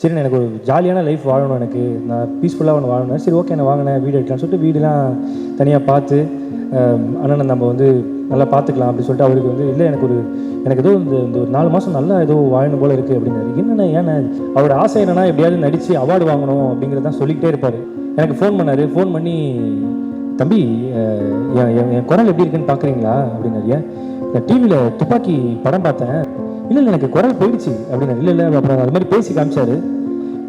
சரி எனக்கு ஒரு ஜாலியான லைஃப் வாழணும் எனக்கு. நான் பீஸ்ஃபுல்லாக ஒன்று வாழணும். சரி ஓகே நான் வாங்கினேன் வீடு எடுக்கலாம்னு சொல்லிட்டு வீடுலாம் தனியாக பார்த்து அண்ணனை நம்ம வந்து நல்லா பார்த்துக்கலாம் அப்படின்னு சொல்லிட்டு அவருக்கு வந்து இல்லை எனக்கு ஒரு எனக்கு ஏதோ இந்த இந்த ஒரு நாலு மாதம் நல்லா ஏதோ வாழணும் போல் இருக்குது அப்படின்னாரு என்னென்ன ஏன்னா அவரோட ஆசை என்னன்னா எப்படியாவது நடித்து அவார்டு வாங்கணும் அப்படிங்கிறதான் சொல்லிக்கிட்டே இருப்பார். எனக்கு ஃபோன் பண்ணார். ஃபோன் பண்ணி தம்பி என் என் குரல் எப்படி இருக்குன்னு பார்க்குறீங்களா? அப்படின்னாரு. ஏன் டிவியில் துப்பாக்கி படம் பார்த்தேன். இல்லை இல்லை எனக்கு குரல் போயிடுச்சு அப்படின்னு. இல்லை இல்லை அப்புறம் அது மாதிரி பேசி காமிச்சாரு.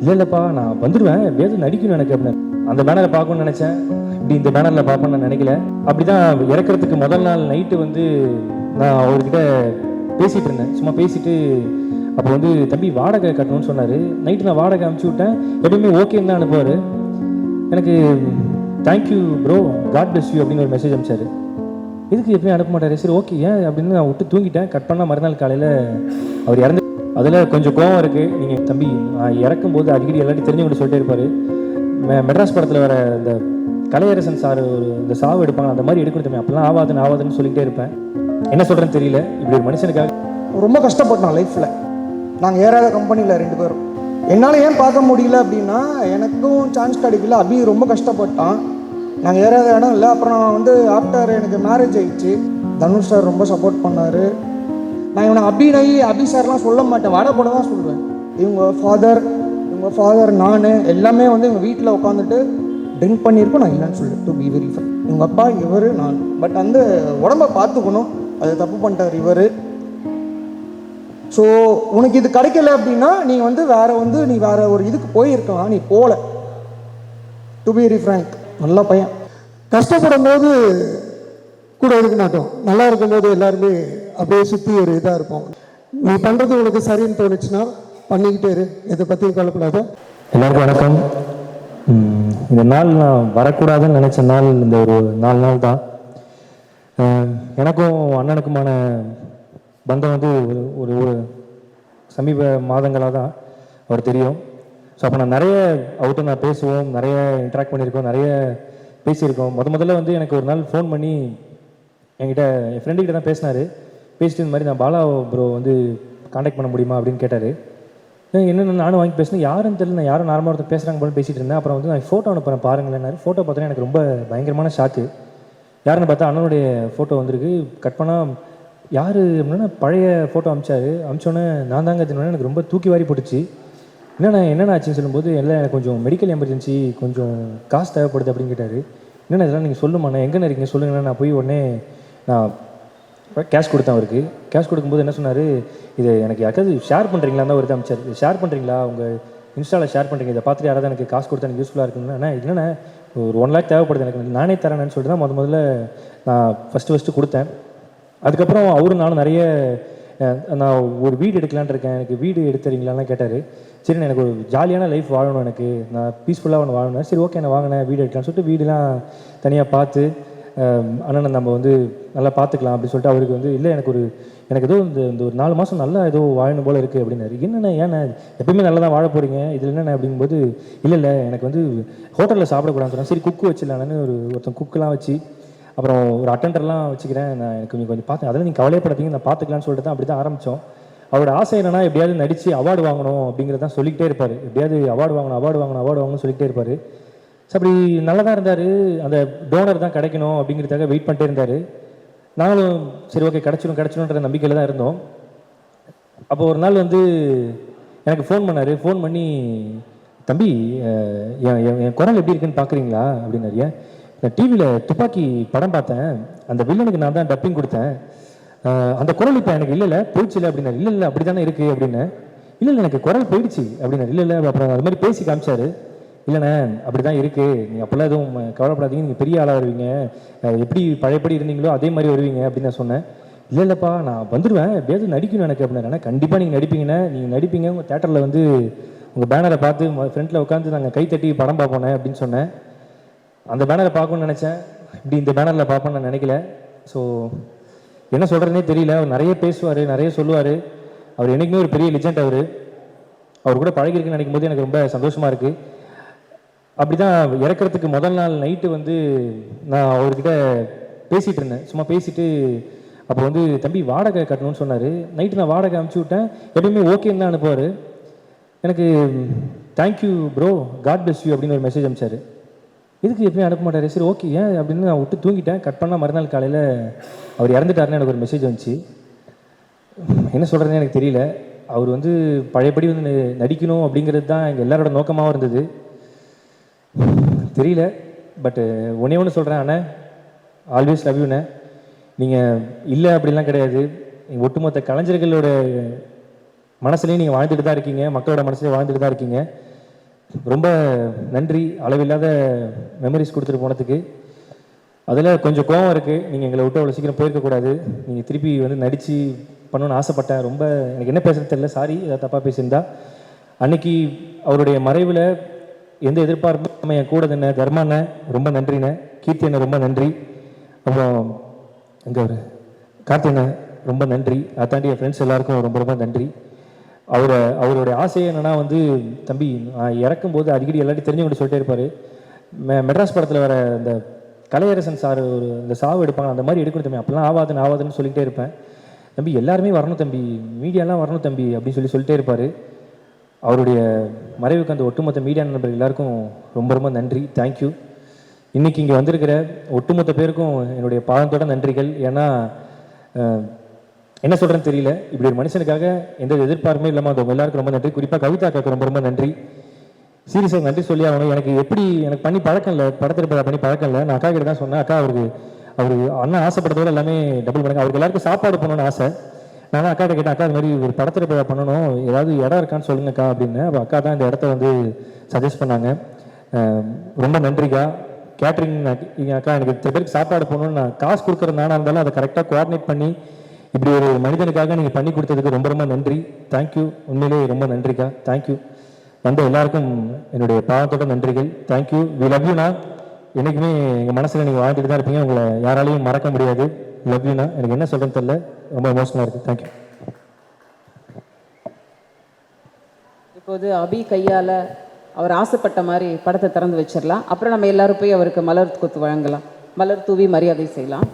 இல்லை இல்லைப்பா நான் வந்துடுவேன் வேதம் நடிக்கணும் எனக்கு அப்படின்னு. அந்த பேனரை பார்க்கணும்னு நினச்சேன். இப்படி இந்த பேனரில் பார்ப்பேன்னு நான் நினைக்கல. அப்படி தான் இறக்குறதுக்கு முதல் நாள் நைட்டு வந்து நான் அவர்கிட்ட பேசிகிட்டு இருந்தேன். சும்மா பேசிட்டு அப்போ வந்து தம்பி வாடகை கட்டணும்னு சொன்னார். நைட்டு நான் வாடகை அமுச்சு விட்டேன். எப்பயுமே ஓகேன்னு தான் அனுப்புவார். எனக்கு thank you bro God bless you அப்படின்னு ஒரு மெசேஜ் அனுப்பிச்சாரு. இதுக்கு எப்பயும் அனுப்ப மாட்டார். சரி ஓகே. ஏன் அப்படின்னு நான் விட்டு தூங்கிட்டேன். கட் பண்ணால் மறுநாள் காலையில் அவர் இறந்து அதில் கொஞ்சம் கோவம் இருக்குது நீங்கள் தம்பி நான் இறக்கும் போது அடிக்கடி எல்லாத்தையும் தெரிஞ்சவங்க சொல்லிட்டே இருப்பார். மெ- மெட்ராஸ் படத்தில் வர இந்த கலையரசன் சார் ஒரு இந்த சாவு எடுப்பாங்க. அந்த மாதிரி எடுக்கணும் தம்பி. அப்பெல்லாம் ஆவாதுன்னு ஆவாதுன்னு சொல்லிகிட்டே இருப்பேன். என்ன சொல்கிறேன்னு தெரியல. இப்படி ஒரு மனுஷனுக்காக ரொம்ப கஷ்டப்பட்டான் லைஃப்பில் நாங்கள் ஏறாத கம்பெனியில் ரெண்டு பேரும். என்னால் ஏன் பார்க்க முடியல அப்படின்னா எனக்கும் சான்ஸ் கிடைக்கல. அபி ரொம்ப கஷ்டப்பட்டான். நாங்கள் ஏறாத இடம் இல்லை. அப்புறம் நான் வந்து ஆஃப்டர் எனக்கு மேரேஜ் ஆயிடுச்சு. தனுஷ் சார் ரொம்ப சப்போர்ட் பண்ணார். நான் இவனை அபிநய் அபி சார்லாம் சொல்ல மாட்டேன். வட போட தான் சொல்லுவேன் இவங்க ஃபாதர் இவங்க ஃபாதர் நான் எல்லாமே வந்து எங்கள் வீட்டில் உட்காந்துட்டு ட்ரிங்க் பண்ணியிருக்கோம். நான் இல்லைன்னு சொல்லுவேன் டு பி வெரி இவங்க அப்பா இவர் நான். பட் அந்த உடம்ப பார்த்துக்கணும். அது தப்பு பண்ணிட்டார் இவர். ஸோ உனக்கு இது கிடைக்கல அப்படின்னா நீ வந்து வேற வந்து நீ வேற ஒரு இதுக்கு போயிருக்கலாம். நீ போகல டு பி ஃப்ரங்க் நல்ல பையன். கஷ்டப்படும் போது கூட இருக்க மாட்டோம். நல்லா இருக்கும்போது எல்லாருமே அப்படியே சுற்றி ஒரு இதாக இருப்போம். நீ பண்ணுறது உனக்கு சரின்னு தோணுச்சுன்னா பண்ணிக்கிட்டே இரு. எதை பற்றியும் கவலைப்படாத. எல்லாருக்கும் வணக்கம். இந்த நாள் நான் வரக்கூடாதுன்னு நினச்ச நாள் இந்த ஒரு நாலு நாள் தான். எனக்கும் அண்ணனுக்குமான பந்தம் வந்து ஒரு ஒரு ஒரு சமீப மாதங்களாக தான் அவர் தெரியும். ஸோ அப்போ நான் நிறைய அவர்கிட்ட நான் பேசுவோம் நிறைய இன்ட்ராக்ட் பண்ணியிருக்கோம் நிறைய பேசியிருக்கோம். முத முதல்ல வந்து எனக்கு ஒரு நாள் ஃபோன் பண்ணி என்கிட்ட என் ஃப்ரெண்டுக்கிட்ட தான் பேசினார். பேசிட்டு இந்த மாதிரி நான் பாலா ப்ரோ வந்து காண்டாக்ட் பண்ண முடியுமா அப்படின்னு கேட்டார். என்னென்ன நானும் வாங்கி பேசினேன். யாருன்னு தெரியல நான் யாரும் நார்மலாக ஒருத்தர் பேசுகிறாங்க போல பேசிட்டு இருந்தேன். அப்புறம் வந்து நான் ஃபோட்டோ அனுப்புறேன் பாருங்களேன் ஃபோட்டோ பார்த்தோன்னா எனக்கு ரொம்ப பயங்கரமான ஷாக்கு யாருன்னு பார்த்தா அண்ணனுடைய ஃபோட்டோ வந்திருக்கு. கட் பண்ணால் யார் அப்படின்னா பழைய ஃபோட்டோ அமிச்சாரு. அமிச்சோன்னே நான் தாங்க எனக்கு ரொம்ப தூக்கி வாரி போட்டுச்சு. என்னண்ணா என்னென்ன ஆச்சுன்னு சொல்லும்போது எல்லாம் எனக்கு கொஞ்சம் மெடிக்கல் எமர்ஜென்சி கொஞ்சம் காசு தேவைப்படுது அப்படின்னு கேட்டார். என்னென்ன இதெல்லாம் நீங்கள் சொல்லுமாண்ணா எங்கண்ணா இருக்கீங்க? சொல்லுங்கண்ணா நான் போய் உடனே நான் கேஷ் கொடுத்தேன் அவருக்கு. கேஷ் கொடுக்கும்போது என்ன சொன்னார் இது எனக்கு யாருக்காவது ஷேர் பண்ணுறீங்களா தான் ஒரு அமைச்சர். ஷேர் பண்ணுறீங்களா உங்கள் இன்ஸ்டாவில் ஷேர் பண்ணுறீங்க இதை பார்த்துட்டு யாராவது எனக்கு காசு கொடுத்தா எனக்கு யூஸ்ஃபுல்லாக இருக்குன்னு அண்ணா என்னென்ன ஒரு ஒன் லேக் தேவைப்படுது எனக்கு. நானே தரேன்னு சொல்லிட்டு தான் முத முதல்ல நான் ஃபஸ்ட்டு ஃபஸ்ட்டு கொடுத்தேன். அதுக்கப்புறம் அவரும் நானும் நிறைய நான் ஒரு வீடு எடுக்கலான்னு இருக்கேன். எனக்கு வீடு எடுத்துறீங்களான்னு கேட்டார். சரி எனக்கு ஒரு ஜாலியான லைஃப் வாழணும் எனக்கு. நான் பீஸ்ஃபுல்லாக ஒன்று வாழணும் சரி ஓகே நான் வாங்கினேன் வீடு எடுக்கலாம்னு சொல்லிட்டு வீடுலாம் தனியாக பார்த்து அண்ணனை நம்ம வந்து நல்லா பார்த்துக்கலாம் அப்படின்னு சொல்லிட்டு அவருக்கு வந்து இல்லை எனக்கு ஒரு எனக்கு ஏதோ இந்த இந்த ஒரு நாலு மாதம் நல்லா ஏதோ வாழணும் போல் இருக்குது அப்படின்னாரு. என்னென்ன ஏன்னா எப்பயுமே நல்லா தான் வாழ போகிறீங்க இதில் என்னென்ன அப்படிங்கும்போது இல்லை இல்லை எனக்கு வந்து ஹோட்டலில் சாப்பிடக்கூடாதுன்னு சொன்னேன் சரி குக்கு வச்சிடலான்னு ஒரு ஒருத்தன் குக்கெலாம் வச்சு அப்புறம் ஒரு அட்டெண்டர்லாம் வச்சுக்கிறேன். நான் எனக்கு கொஞ்சம் கொஞ்சம் பார்த்தேன் அதெல்லாம் நீங்கள் கவலைப்படாதீங்க நான் பார்த்துக்கலாம்னு சொல்லிட்டு தான் அப்படி தான் ஆரம்பித்தோம் அவரோட ஆசை என்னன்னா எப்படியாவது நடித்து அவார்டு வாங்கணும் அப்படிங்கிறத தான் சொல்லிக்கிட்டே இருப்பார். எப்படியாவது அவார்டு வாங்கணும் அவார்டு வாங்கணும் அவார்டு வாங்கணும்னு சொல்லிக்கிட்டே இருப்பார். ஸோ அப்படி நல்லா தான் இருந்தார். அந்த டோனர் தான் கிடைக்கணும் அப்படிங்கிறதுக்காக வெயிட் பண்ணிட்டே இருந்தார். நாங்களும் சரி ஓகே கிடச்சிடும் கிடச்சிடும்ன்ற நம்பிக்கையில் தான் இருந்தோம். அப்போ ஒரு நாள் வந்து எனக்கு ஃபோன் பண்ணார். ஃபோன் பண்ணி தம்பி என் என் என் குரல் எப்படி இருக்குன்னு பார்க்குறீங்களா அப்படின்னாரு. ஏன் நான் டிவியில் துப்பாக்கி படம் பார்த்தேன். அந்த வில்லனுக்கு நான் தான் டப்பிங் கொடுத்தேன். அந்த குரல் இப்போ எனக்கு இல்லை இல்லை போயிடுச்சு இல்லை அப்படின்னாரு. இல்லை இல்லை அப்படி தானே இருக்குது அப்படின்னு. இல்லை இல்லை எனக்கு குரல் போயிடுச்சு அப்படின்னா இல்லை இல்லை அப்புறம் அது மாதிரி பேசி காமிச்சாரு. இல்லைண்ணே அப்படி தான் இருக்குது நீங்கள் அப்போல்லாம் எதுவும் கவலைப்படாதீங்க. நீங்கள் பெரிய ஆளாக வருவீங்க. எப்படி பழையபடி இருந்தீங்களோ அதே மாதிரி வருவீங்க அப்படின்னு நான் சொன்னேன். இல்லை இல்லைப்பா நான் வந்துடுவேன் எப்படியாவது நடிக்கணும் எனக்கு அப்படின்னா கண்டிப்பாக நீங்கள் நடிப்பீங்கண்ணே. நீங்கள் நடிப்பீங்க. உங்கள் தேட்டரில் வந்து உங்கள் பேனரை பார்த்து ஃப்ரண்ட்டில் உட்காந்து நாங்கள் கை தட்டி படம் பார்ப்போனே அப்படின்னு சொன்னேன். அந்த பேனரை பார்க்கணும்னு நினச்சேன். இப்படி இந்த பேனரில் பார்ப்போன்னு நான் நினைக்கல. ஸோ என்ன சொல்கிறதுனே தெரியல. அவர் நிறைய பேசுவார் நிறைய சொல்லுவார். அவர் என்றைக்குமே ஒரு பெரிய லிஜெண்ட் அவர். அவர் கூட பழகிருக்குன்னு நினைக்கும் போது எனக்கு ரொம்ப சந்தோஷமாக இருக்குது அப்படி தான் இறக்குறதுக்கு முதல் நாள் நைட்டு வந்து நான் அவர்கிட்ட பேசிகிட்டு இருந்தேன். சும்மா பேசிட்டு அப்போ வந்து தம்பி வாடகை கட்டணும்னு சொன்னார். நைட்டு நான் வாடகை அனுப்பிச்சி விட்டேன். எப்பயுமே ஓகேன்னு தான் அனுப்புவார். எனக்கு thank you bro god bless you அப்படின்னு ஒரு மெசேஜ் அனுப்பிச்சாரு. இதுக்கு எப்பயும் அனுப்ப மாட்டார்? சரி ஓகே ஏன் அப்படின்னு நான் விட்டு தூங்கிட்டேன். கட் பண்ணால் மறுநாள் காலையில் அவர் இறந்துட்டாருன்னு எனக்கு ஒரு மெசேஜ் வந்துச்சு. என்ன சொல்கிறதுன்னு எனக்கு தெரியல. அவர் வந்து பழையபடி வந்து நடிக்கணும் அப்படிங்கிறது தான் எங்கள் எல்லாரோட நோக்கமாகவும் இருந்தது. தெரியல. பட்டு ஒன்றே ஒன்று சொல்கிறேன் அண்ணே. ஆல்வேஸ் லவ் யூண்ணே நீங்கள் இல்லை அப்படிலாம் கிடையாது. ஒட்டுமொத்த கலைஞர்களோட மனசுலேயும் நீங்கள் வாழ்ந்துட்டு தான் இருக்கீங்க. மக்களோட மனசுலேயும் வாழ்ந்துட்டு தான் இருக்கீங்க. ரொம்ப நன்றி. அளவில்லாத மெமரிஸ் கொடுத்துட்டு போனதுக்கு. அதில் கொஞ்சம் கோவம் இருக்குது நீங்கள் எங்களை விட்டு அவ்வளோ சீக்கிரம் போயிருக்கக்கூடாது நீங்கள் திருப்பி வந்து நடித்து பண்ணணும்னு ஆசைப்பட்டேன். ரொம்ப எனக்கு என்ன பேசுறது தெரியல. சாரி ஏதாவது தப்பாக பேசியிருந்தா. அன்னைக்கு அவருடைய மறைவில் எந்த எதிர்பார்ப்பும் நம்ம என் கூட தானே தர்மாண்ண ரொம்ப நன்றிண்ணே கீர்த்தி அண்ணன் ரொம்ப நன்றி. அப்புறம் எங்கே ஒரு கார்த்திண்ண ரொம்ப நன்றி. அதை தாண்டி என் ஃப்ரெண்ட்ஸ் எல்லாருக்கும் ரொம்ப ரொம்ப நன்றி. அவரை அவருடைய ஆசை என்னென்னா வந்து தம்பி நான் இறக்கும்போது அடிக்கடி எல்லாத்தையும் தெரிஞ்சவங்க சொல்லிட்டே இருப்பார். மெ மெட்ராஸ் படத்தில் வர இந்த கலையரசன் சார் ஒரு இந்த சாவு எடுப்பாங்க அந்த மாதிரி எடுக்கணும் தம்பி. அப்போல்லாம் ஆவாதுன்னு ஆவாதுன்னு சொல்லிகிட்டே இருப்பேன். தம்பி எல்லாருமே வரணும் தம்பி. மீடியாலாம் வரணும் தம்பி அப்படின்னு சொல்லி சொல்லிட்டே இருப்பார். அவருடைய மறைவுக்கு அந்த ஒட்டுமொத்த மீடியா நண்பர்கள் எல்லாருக்கும் ரொம்ப ரொம்ப நன்றி. தேங்க்யூ இன்னைக்கு இங்கே வந்திருக்கிற ஒட்டுமொத்த பேருக்கும் என்னுடைய பாதத்தோட நன்றிகள். ஏன்னா என்ன சொல்கிறேன்னு தெரியல. இப்படி ஒரு மனுஷனுக்காக எந்த ஒரு எதிர்பார்ப்புமே இல்லாமல் அவங்க எல்லாருக்கும் ரொம்ப நன்றி. குறிப்பாக கவிதா கவிதாக்காக்கு ரொம்ப ரொம்ப நன்றி. சீரியஸாக நன்றி சொல்லி ஆகணும். எனக்கு எப்படி எனக்கு பண்ணி பழக்கம் இல்லை. படத்திருப்பதா பண்ணி பழக்கம் இல்லை. நான் அக்கா கிட்ட தான் சொன்னேன். அக்கா அவருக்கு அவரு அண்ணன் ஆசைப்படுறதோட எல்லாமே டபுள் பண்ணுங்க. அவருக்கு எல்லாருக்கும் சாப்பாடு பண்ணணும்னு ஆசை. நான் தான் அக்கா கிட்ட கேட்டேன் அக்கா இது மாதிரி ஒரு படத்திருப்பதா பண்ணணும். ஏதாவது இடம் இருக்கான்னு சொல்லுங்கக்கா அப்படின்னு. அப்போ அக்கா தான் இந்த இடத்த வந்து சஜஸ்ட் பண்ணாங்க. ரொம்ப நன்றிக்கா. கேட்ரிங் அக்கா எனக்கு இத்தனை பேருக்கு சாப்பாடு போகணும்னு நான் காசு கொடுக்குறதுனால இருந்தாலும் அதை கரெக்டாக கோஆர்டினேட் பண்ணி இப்படி ஒரு மனிதனுக்காக நீங்கள் பண்ணி கொடுத்ததுக்கு ரொம்ப ரொம்ப நன்றி. தேங்க்யூ உண்மையிலேயே ரொம்ப நன்றிக்கா. தேங்க்யூ வந்த எல்லாருக்கும் என்னுடைய பாவத்தோட நன்றிகள். தேங்க்யூ வி லவ் யூனா என்றைக்குமே எங்கள் மனசில் நீங்கள் வாழ்ந்துட்டு தான் இருப்பீங்க. உங்களை யாராலையும் மறக்க முடியாது. லவ் யூனா எனக்கு என்ன சொல்கிறேன்னு தெரியல. ரொம்ப எமோஷனலாக இருக்குது தேங்க்யூ இப்போது அபி கையால் அவர் ஆசைப்பட்ட மாதிரி படத்தை திறந்து வச்சிடலாம். அப்புறம் நம்ம எல்லாரும் போய் அவருக்கு மலர் கொத்து வழங்கலாம். மலர் தூவி மரியாதை செய்யலாம்.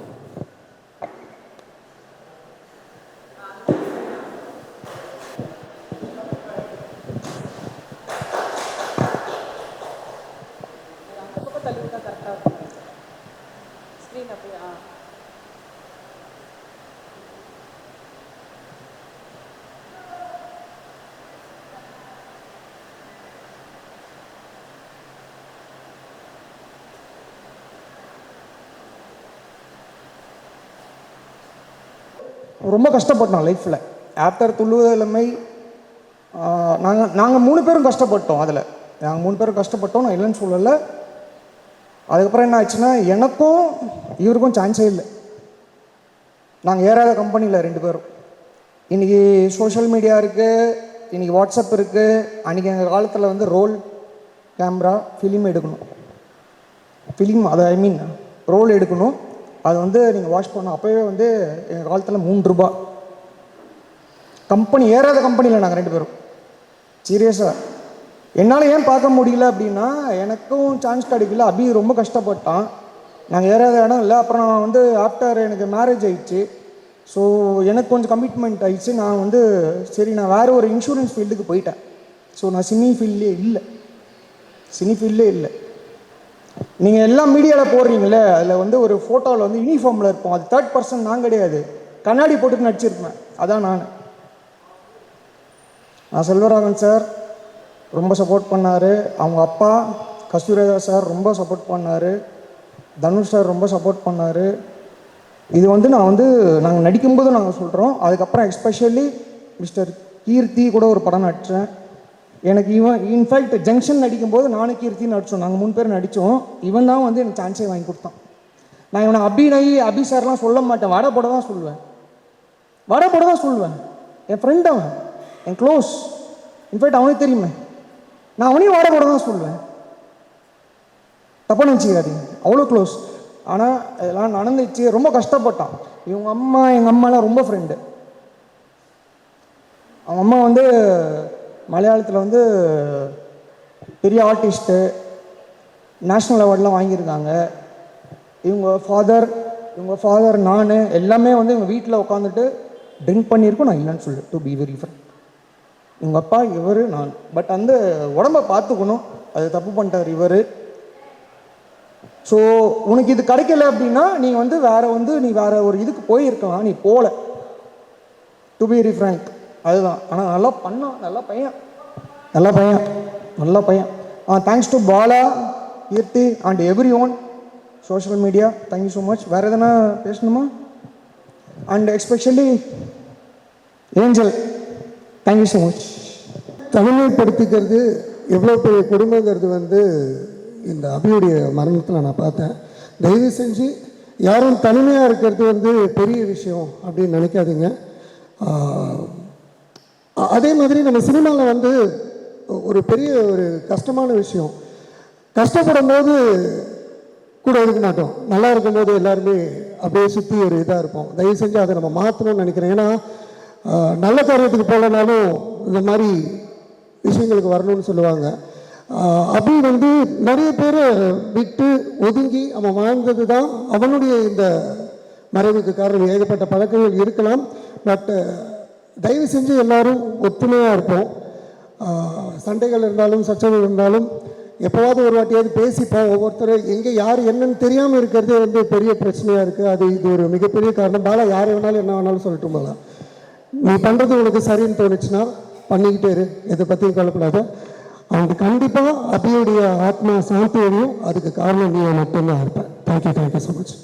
ரொம்ப கஷ்டப்பட்டோம் லைஃப்பில் ஆஃப்டர் துள்ளுவதிலமை நாங்கள் நாங்கள் மூணு பேரும் கஷ்டப்பட்டோம் அதில். நாங்கள் மூணு பேரும் கஷ்டப்பட்டோம் நான் இல்லைன்னு சொல்லலை. அதுக்கப்புறம் என்ன ஆச்சுன்னா எனக்கும் இவருக்கும் சான்ஸே இல்லை. நாங்கள் ஏறாத கம்பெனியில் ரெண்டு பேரும். இன்றைக்கி சோஷியல் மீடியா இருக்குது இன்றைக்கி வாட்ஸ்அப் இருக்குது அன்றைக்கி எங்கள் காலத்தில் வந்து ரோல் கேமரா ஃபிலிம் எடுக்கணும். ஃபிலிம் அது ஐ மீன் ரோல் எடுக்கணும். அது வந்து நீங்கள் வாஷ் பண்ணோம் அப்போவே வந்து எங்கள் காலத்தில் மூன்று ரூபா. கம்பெனி ஏறாத கம்பெனியில் நாங்கள் ரெண்டு பேரும். சீரியஸாக என்னால் ஏன் பார்க்க முடியல அப்படின்னா எனக்கும் சான்ஸ் கிடைக்கல. அபி ரொம்ப கஷ்டப்பட்டான். நாங்கள் ஏறாத இடம் இல்லை. அப்புறம் நான் வந்து ஆஃப்டர் எனக்கு மேரேஜ் ஆயிடுச்சு. ஸோ எனக்கு கொஞ்சம் கமிட்மெண்ட் ஆயிடுச்சு. நான் வந்து சரி நான் வேறு ஒரு இன்சூரன்ஸ் ஃபீல்டுக்கு போயிட்டேன். ஸோ நான் சினி ஃபீல்ட்லேயே இல்லை. சினி ஃபீல்டே இல்லை. நீங்கள் எல்லாம் மீடியாவில் போடுறீங்களே அதில் வந்து ஒரு ஃபோட்டோவில் வந்து யூனிஃபார்மில் இருப்போம். அது தேர்ட் பர்சன் நான் கிடையாது. கண்ணாடி போட்டு நடிச்சிருப்பேன். அதான் நான். நான் செல்வராகவன் சார் ரொம்ப சப்போர்ட் பண்ணார். அவங்க அப்பா கஸ்தூரேதா சார் ரொம்ப சப்போர்ட் பண்ணார். தனுஷ் சார் ரொம்ப சப்போர்ட் பண்ணார். இது வந்து நான் வந்து நாங்கள் நடிக்கும்போது நாங்கள் சொல்கிறோம் அதுக்கப்புறம் எஸ்பெஷலி மிஸ்டர் கீர்த்தி கூட ஒரு படம் நடித்தேன் எனக்கு இவன் இன்ஃபேக்ட் ஜங்ஷன் நடிக்கும்போது நானும் கீர்த்தின்னு நடித்தோம் நாங்கள் மூணு பேர் நடித்தோம் இவன் தான் வந்து எனக்கு சான்ஸே வாங்கி கொடுத்தான். நான் இவனை அபிநய் அபி சார்லாம் சொல்ல மாட்டேன். வட போட தான் சொல்லுவேன். வட போட தான் சொல்லுவேன். என் ஃப்ரெண்ட் அவன். என் க்ளோஸ் இன்ஃபேக்ட் அவனுக்கு தெரியுமே. நான் அவனையும் வாட போட தான் சொல்லுவேன். தப்பாக நினச்சிக்காதீங்க. அவ்வளோ க்ளோஸ் ஆனால் இதெல்லாம் நடந்துச்சு. ரொம்ப கஷ்டப்பட்டான். இவங்க அம்மா எங்கள் அம்மாலாம் ரொம்ப ஃப்ரெண்டு அவங்க அம்மா வந்து மலையாளத்தில் வந்து பெரிய ஆர்டிஸ்ட்டு நேஷ்னல் அவார்ட்லாம் வாங்கியிருக்காங்க. இவங்க ஃபாதர் இவங்க ஃபாதர் நான் எல்லாமே வந்து எங்கள் வீட்டில் உட்காந்துட்டு ட்ரிங்க் பண்ணியிருக்கோம் நான் இல்லைன்னு சொல்லு டு பி வெரி ஃப்ரெண்ட் உங்கள் அப்பா இவர் நான். பட் அந்த உடம்ப பார்த்துக்கணும். அது தப்பு பண்ணிட்டார் இவர். ஸோ உனக்கு இது கிடைக்கல அப்படின்னா நீ வந்து வேற வந்து நீ வேற ஒரு இதுக்கு போயிருக்கலாம் நீ போகல டு பி ஃப்ரங்க் அதுதான். ஆனால் நல்லா பண்ணான். நல்ல பையன். நல்ல பையன். நல்ல பையன். ஆ thanks to Bala Keerthi and every one social media thank you so much வேறு எதனா பேசணுமா? And especially Angel thank you so much தனிமைப்படுத்திக்கிறது எவ்வளோ பெரிய கொடுமைங்கிறது வந்து இந்த அபியுடைய மரணத்தில் நான் பார்த்தேன். தயவு செஞ்சு யாரும் தனிமையாக இருக்கிறது வந்து பெரிய விஷயம் அப்படின்னு நினைக்காதீங்க. அதே மாதிரி நம்ம சினிமாவில் வந்து ஒரு பெரிய ஒரு கஷ்டமான விஷயம். கஷ்டப்படும் போது கூட இருக்க மாட்டோம். நல்லா இருக்கும்போது எல்லாருமே அப்படியே சுற்றி ஒரு இதாக இருப்போம். தயவு செஞ்சு அதை நம்ம மாற்றணும்னு நினைக்கிறேன். ஏன்னா நல்ல காரியத்துக்கு போகலனாலும் இந்த மாதிரி விஷயங்களுக்கு வரணும்னு சொல்லுவாங்க. அப்படி அபி வந்து நிறைய பேரை விட்டு ஒதுங்கி அவன் வாழ்ந்தது தான் அவனுடைய இந்த மறைவுக்கு காரணம். ஏகப்பட்ட பழக்கங்கள் இருக்கலாம். பட் தயவு செஞ்சு எல்லாரும் ஒத்துமையாக இருப்போம். சண்டைகள் இருந்தாலும் சச்சரவு இருந்தாலும் எப்போவாவது ஒரு வாட்டியாவது பேசிப்போம் ஒவ்வொருத்தர் எங்கே யார் என்னன்னு தெரியாமல் இருக்கிறதே வந்து பெரிய பிரச்சனையாக இருக்குது அது இது ஒரு மிகப்பெரிய காரணம். பாலா யார் வேணாலும் என்ன வேணாலும் சொல்லட்டும் பாலா. நீ பண்ணுறது உனக்கு சரின்னு தோணுச்சுன்னா பண்ணிக்கிட்டே இரு. எதை பற்றியும் கவலைப்படாத. அவனுக்கு கண்டிப்பாக அபியுடைய ஆத்மா சாந்தி அடையும். அதுக்கு காரணம் நீ மட்டும்தான் இருப்பேன் தேங்க்யூ தேங்க்யூ ஸோ மச்